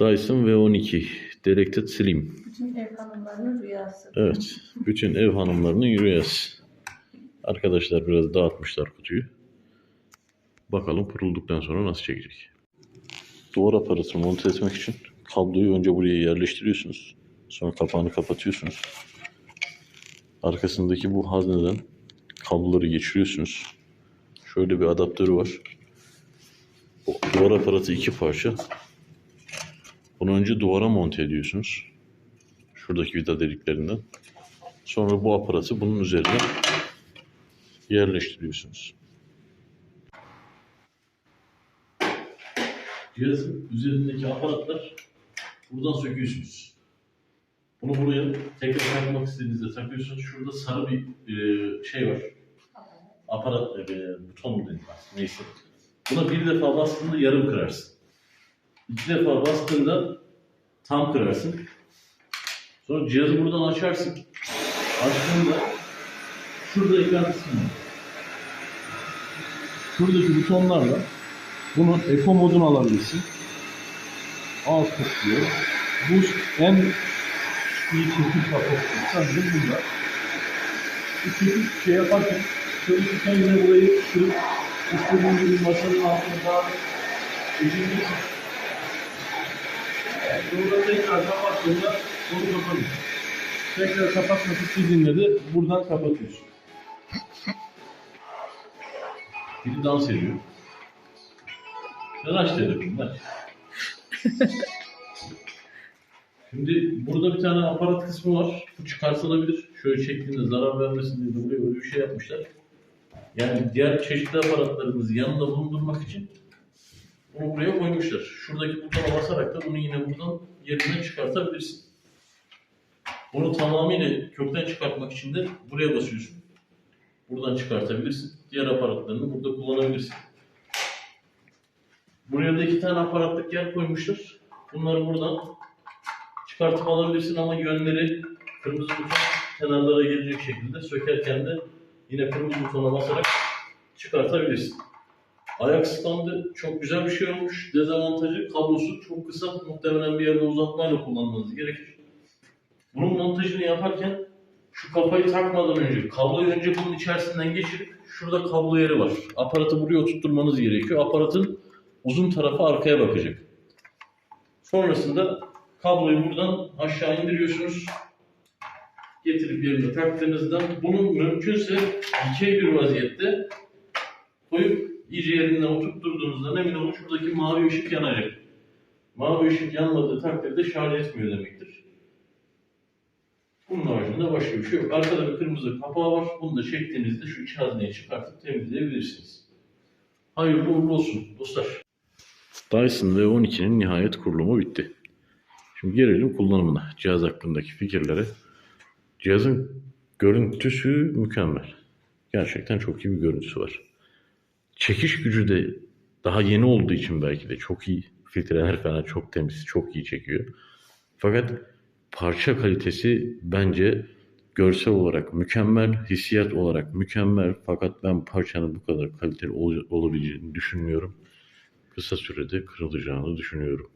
Dyson V12 Directed Slim. Bütün ev hanımlarının rüyası. Evet. Bütün ev hanımlarının rüyası. Arkadaşlar biraz dağıtmışlar kutuyu. Bakalım kurulduktan sonra nasıl çekecek. Duvar aparatını monte etmek için kabloyu önce buraya yerleştiriyorsunuz. Sonra kapağını kapatıyorsunuz. Arkasındaki bu hazneden kabloları geçiriyorsunuz. Şöyle bir adaptörü var. O duvar aparatı iki parça. Bunu önce duvara monte ediyorsunuz. Şuradaki vida deliklerinden. Sonra bu aparatı bunun üzerine yerleştiriyorsunuz. Cihazın üzerindeki aparatlar buradan söküyorsunuz. Bunu buraya tekrar takmak istediğinizde takıyorsunuz. Şurada sarı bir e, şey var. Aparat, e, buton mu denir neyse. Buna bir defa bastığında yarım kırarsın. İki defa bastığında tam kırarsın. Sonra cihazı buradan açarsın. Açtığında şurada ekran kısmı. Şuradaki butonlarla bunun Eco modunu alabilirsin. Alt tıklıyor. Bu en iyi çekim kapasitesi sanırım bunda. Bu çekim şey yaparken tutan yine burayı kırıp istediğin gibi masanın altına daha edebilirsin. Burada tekrar kapattığında onu kapatıyorsun. Tekrar kapatmak istediğinde de buradan kapatıyorsun. Biri dans ediyor. Sen aç telefonu aç. Şimdi burada bir tane aparat kısmı var. Bu çıkartılabilir. Şöyle şeklinde zarar vermesin diye buraya öyle bir şey yapmışlar. Yani diğer çeşitli aparatlarımızı yanında bulundurmak için bunu buraya koymuşlar. Şuradaki butona basarak da bunu yine buradan yerinden çıkartabilirsin. Bunu tamamıyla kökten çıkartmak için de buraya basıyorsun. Buradan çıkartabilirsin. Diğer aparatlarını burada kullanabilirsin. Buraya da iki tane aparatlık yer koymuşlar. Bunları buradan çıkartıp alabilirsin ama yönleri kırmızı buton kenarlara gelecek şekilde sökerken de yine kırmızı butona basarak çıkartabilirsin. Ayak standı çok güzel bir şey olmuş. Dezavantajı kablosu çok kısa. Muhtemelen bir yerde uzatmayla kullanmanız gerekir. Bunun montajını yaparken şu kafayı takmadan önce kabloyu önce bunun içerisinden geçirip şurada kablo yeri var. Aparatı buraya oturtturmanız gerekiyor. Aparatın uzun tarafı arkaya bakacak. Sonrasında kabloyu buradan aşağı indiriyorsunuz. Getirip yerine taktığınızda bunu mümkünse dikey bir vaziyette koyup iyice yerinden oturtturduğunuzda emin olun şuradaki mavi ışık yanacak. Mavi ışık yanmadığı takdirde şarj etmiyor demektir. Bunun haricinde başka bir şey yok. Arkada bir kırmızı kapağı var. Bunu da çektiğinizde şu iç çıkartıp temizleyebilirsiniz. Hayırlı uğurlu olsun dostlar. Dyson V12'nin nihayet kurulumu bitti. Şimdi gelelim kullanımına. Cihaz hakkındaki fikirlere. Cihazın görüntüsü mükemmel. Gerçekten çok iyi bir görüntüsü var. Çekiş gücü de daha yeni olduğu için belki de çok iyi. Filtreler falan çok temiz, çok iyi çekiyor. Fakat parça kalitesi bence görsel olarak mükemmel, hissiyat olarak mükemmel. Fakat ben parçanın bu kadar kaliteli ol- olabileceğini düşünmüyorum. Kısa sürede kırılacağını düşünüyorum.